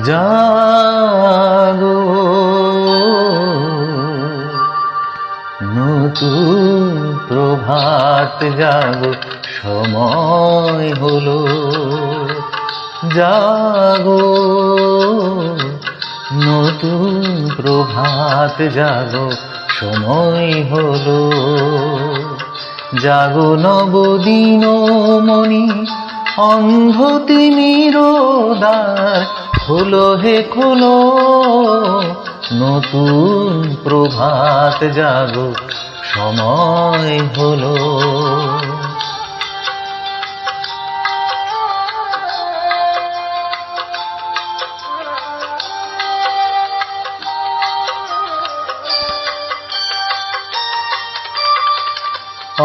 জাগো। নতুন প্রভাত জাগো, সময় হলো। জাগো, নতুন প্রভাত জাগো, সময় হলো। জাগো নবদিন মণি, অন্ধ তিমিরোদার হলো হে খোলো নতুন প্রভাত জাগো সময় হলো।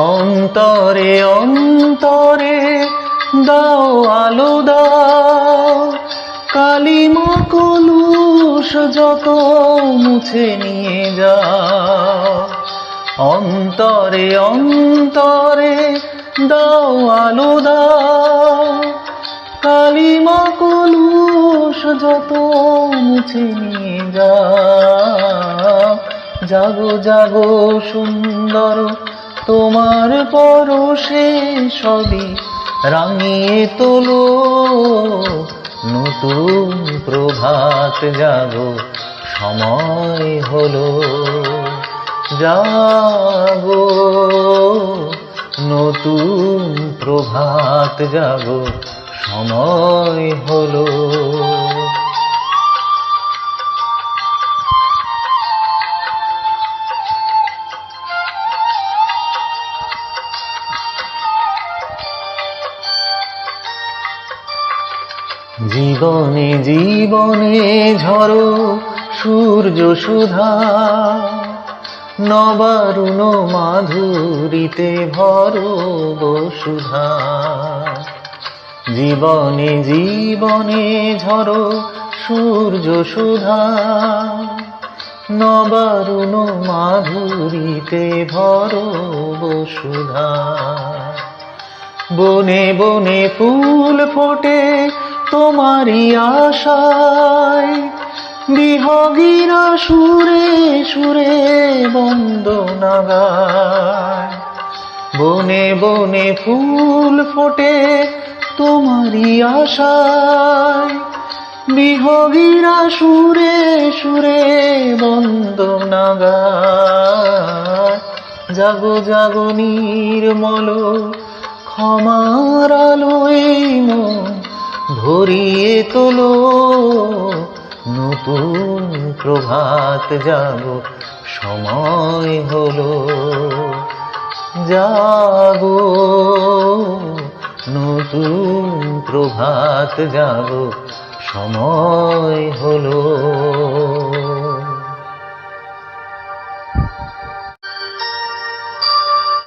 অন্তরে অন্তরে দাও আলো দাও কালিমা কলুষ যত মুছে নিয়ে যা। অন্তরে অন্তরে দাও আলো দাও কালিমা কলুষ যত মুছে নিয়ে যা। জাগো জাগো সুন্দর, তোমার পরশে সবই রাঙিয়ে তোলো। নতুন প্রভাত যাব সময় হলো। যাব নতুন প্রভাত যাব সময় হলো। জীবনে জীবনে ঝরো সূর্য সুধা। নবারুণ মাধুরীতে ভরো বসুধা। জীবনে জীবনে ঝরো সূর্য সুধা। নবারুণ মাধুরীতে ভরো বসুধা। বনে বনে ফুল ফোটে তোমারই আশায় বিহগীরা সুরে সুরে বন্দনা গায় বনে বনে ফুল ফোটে তোমারই আশায় বিহগীরা সুরে সুরে বন্দনা গায় জাগো জাগো নির্মল ক্ষমার আলোয় ভরিয়ে তোলো নতুন প্রভাত জাগো সময় হলো জাগো নতুন প্রভাত জাগো সময় হলো